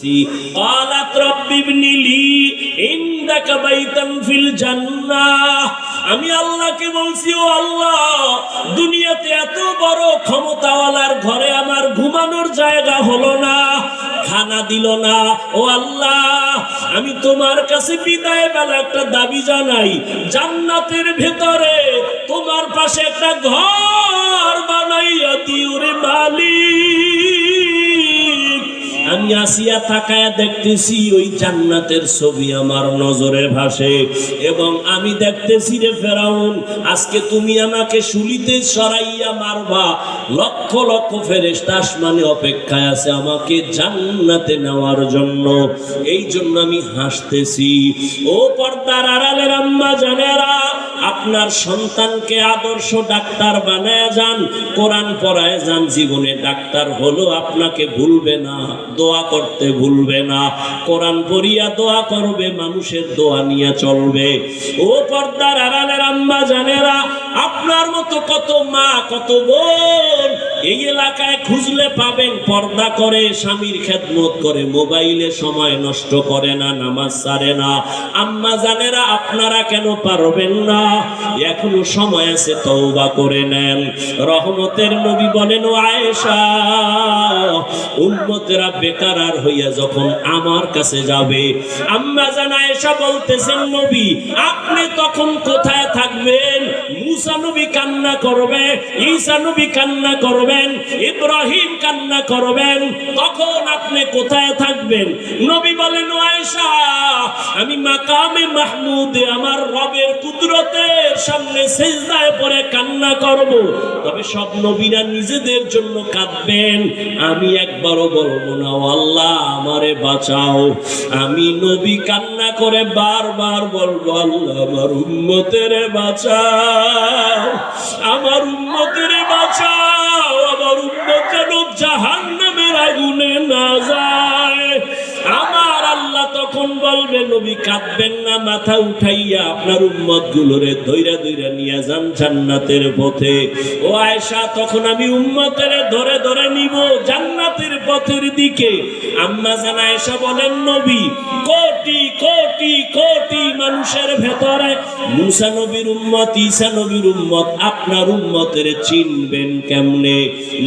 قالت رب ابن لي عندك بيتا في الجنة আমি আল্লাহকে বলছি ও আল্লাহ দুনিয়াতে এত বড় ক্ষমতাওয়ালার ঘরে আমার ঘুমানোর জায়গা হলো না খানা দিল না ও আল্লাহ আমি তোমার কাছে বিদায় বেলা একটা দাবি জানাই জান্নাতের ভেতরে তোমার পাশে একটা ঘর বানাইয়া দিও রে মালিক আমি আসিয়া তাকায়া দেখতেছি ওই জান্নাতের ছবি আমার নজরে ভাসে। এবং আমি দেখতেছি রে ফেরাউন, আজকে তুমি আমাকে শুলিতে সরাইয়া মারবা। লক্ষ লক্ষ ফেরেশতা আসমানে অপেক্ষায় আছে আমাকে জান্নাতে নেওয়ার জন্য। এই জন্য আমি হাসতেছি। ও পর্দার আড়ালের আম্মা জানেরা আপনার সন্তানকে আদর্শ ডাক্তার বানায় যান, কোরআন পড়ায় যান, জীবনে ডাক্তার হলো আপনাকে ভুলবে না, দোয়া করতে ভুলবে না। কোরআন পড়িয়া দোয়া করবে, মানুষের দোয়া নিয়ে চলবে। ও পর্দার আড়ালের আম্মা জানেরা, আপনার মতো কত মা, কত বোন এই এলাকায় খুঁজলে পাবেন পর্দা করে, স্বামীর খেদমত করে, মোবাইলে সময় নষ্ট করে না, নামাজ সারে না। আম্মা জানেরা, আপনারা কেন পারবেন না? এখনও সময় আছে, তওবা করে নেন। রহমতের নবী বলেন আয়েশা উম্মতেরা বেকার আর হইয়া যখন আমার কাছে যাবে, আম্মা জান আয়েশা বলতেছেন, নবী, আপনি তখন কোথায় থাকবেন? মুসা নবী কান্না করবে, ঈসা নবী কান্না করবেন, ইব্রাহিম কান্না করবেন, তখন আপনি কোথায় থাকবেন? নবী বলেন আয়েশা, আমি মাকামে মাহমুদে, আমার রবের কুদরতের সামনে সেজদায় পড়ে কান্না করব। তবে সব নবীরা নিজেদের জন্য কাঁদবেন, আমি একবারও বলব না "ও আল্লাহ আমারে বাঁচাও। আমি নবী কান্না করে বারবার বলব, আল্লাহ আমার উম্মতেরে বাঁচাও, আমার উম্মতেরে বাঁচাও। তখন বলবে, নবী কাঁদবেন না, মাথা উঠাইয়া আপনার উম্মত গুলোরে দৈরা দৈরা নিয়ে যান জান্নাতের পথে। ও আয়েশা, তখন আমি উম্মতের ধরে ধরে নিব জান্নাতের পথের দিকে। আম্মা জান আয়েশা বলেন, নবী কোটি মানুষের ভেতরে মুসা নবীর উম্মত, ঈসা নবীর উম্মত, আপনার উম্মতের চিনবেন কেমনে?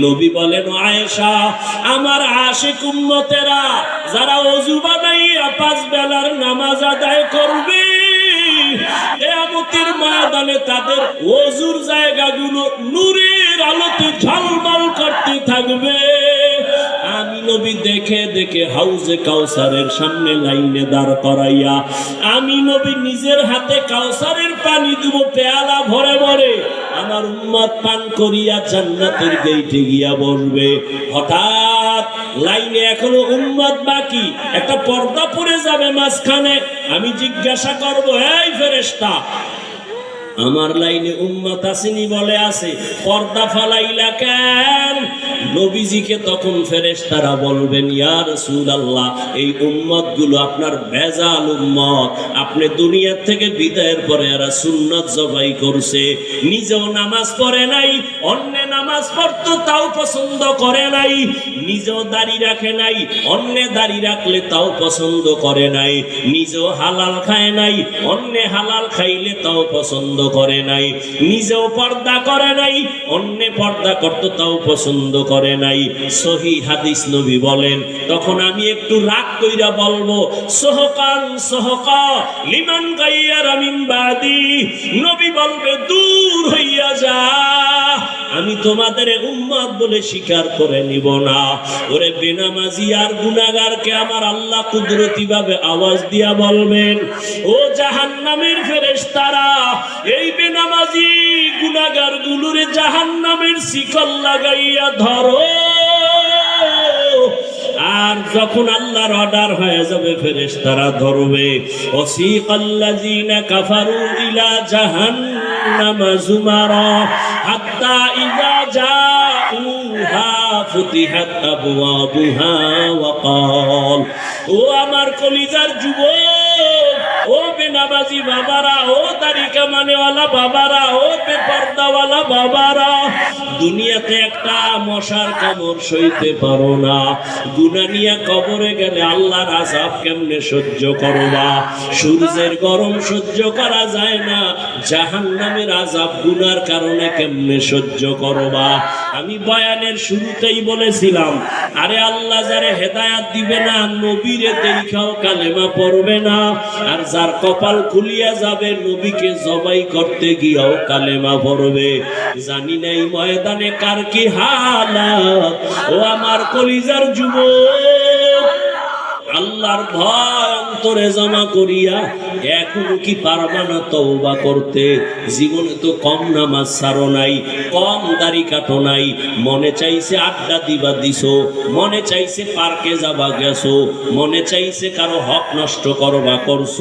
নবী বলেন, আয়েশা, আমার আশিক উম্মতেরা যারা অজু বানাইয়া পাঁচ বেলার নামাজ আদায় করবে, কেয়ামতের ময়দানে তাদের অজুর জায়গাগুলো নূরের আলোতে ঝলমল করতে থাকবে। আমি নবী দেখে দেখে হাউজে কাউসারের সামনে লাইনে দাঁড় করাইয়া, আমি নবী নিজের হাতে কাউসারের পানি দিব, পেয়ালা ভরে ভরে। আমার উম্মত পান করিয়া জান্নাতের গেইটে গিয়া বসবে। হঠাৎ লাইনে এখনও উম্মত বাকি, একটা পর্দা পড়ে যাবে মাঝখানে। আমি জিজ্ঞাসা করব, এই ফেরেশতা আমার লাইনে উম্মত আসেনি বলে আছে, পর্দা ফালাইলা কেন? নবীজিকে তখন ফেরেশতারা বলবেন, ইয়া রাসূলুল্লাহ, এই উম্মতগুলো আপনার ভেজাল উম্মত। আপনি দুনিয়া থেকে বিদায়ের পরে এরা সুন্নত জবাই করছে। নিজেও নামাজ পড়ে নাই, অন্য নামাজ পড়তো, তাও পছন্দ করে নাই। নিজেও দাড়ি রাখে নাই, অন্য দাড়ি রাখলে তাও পছন্দ করে নাই। নিজেও হালাল খায় নাই, অন্য হালাল খাইলে তাও পছন্দ করে নাই, নিজেও পর্দা করে নাই, অন্য পর্দা করতো তাও পছন্দ করে নাই। সহি হাদিস নবী বলেন, তখন আমি একটু রাগ কইরা বলব সহকান সহকা, লিমান গাইয়ার আমিন বাদি, নবী বলবে, দূর হইয়া যা। আমি তোমাদের উম্মত বলে স্বীকার করে নিব না। ওরে বেনামাজি আর গুনাগারকে আমার আল্লাহ কুদরতি ভাবে আওয়াজ দিয়া বলবেন, ও জাহান্নামের ফেরেশতারা, এই বেনামাজি গুনাগার গুলোরে জাহান্নামের শিকল লাগাইয়া ধরো। আর যখন আল্লাহর অর্ডার হয়ে যাবে, ফেরেশতারা ধরবে। ওসিকাল্লাযিনা কাফারু ইলা জাহান্নাম زمرا حتى إذا جاءوها فتحت أبوابها وقال ক্বাল ও আমার কলিজার যুবক ও বেনাবাজি বাবারা, ও তারিকা মানেওয়ালা বাবারা, ও বেপর্দাওয়ালা বাবারা, দুনিয়াতে একটা মশার কামড় সইতে পারো না। গুনা নিয়ে কবরে গেলে আল্লাহর আজাব কেমনে সহ্য করবা সূর্যের গরম সহ্য করা যায় না জাহান নামের আজাব গুনার কারণে কেমনে সহ্য করবা আমি বয়ানের শুরুতেই বলেছিলাম, আরে আল্লাহ যারে হেদায়াত দিবে না, নবীরে দেখাও কালেমা পড়বে না, আর যার কপাল খুলিয়া যাবে, নবীকে জবাই করতে গিয়াও কালেমা পড়বে। জানি নাই ময়দানে কার কি হালা ও আমার কলিজার যুবক। আল্লাহর ভয় অন্তরে জমা করিয়া এখনও কি পারবা না তওবা করতে। জীবনে তো কম নামাজ সারো নাই, কম দাড়ি কাটো নাই। মনে চাইছে আড্ডা দিবা দিছো, মনে চাইছে পার্কে যাবা গেছো, মনে চাইছে কারও হক নষ্ট করবা করছ,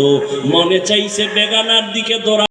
মনে চাইছে বেগানার দিকে দৌড়া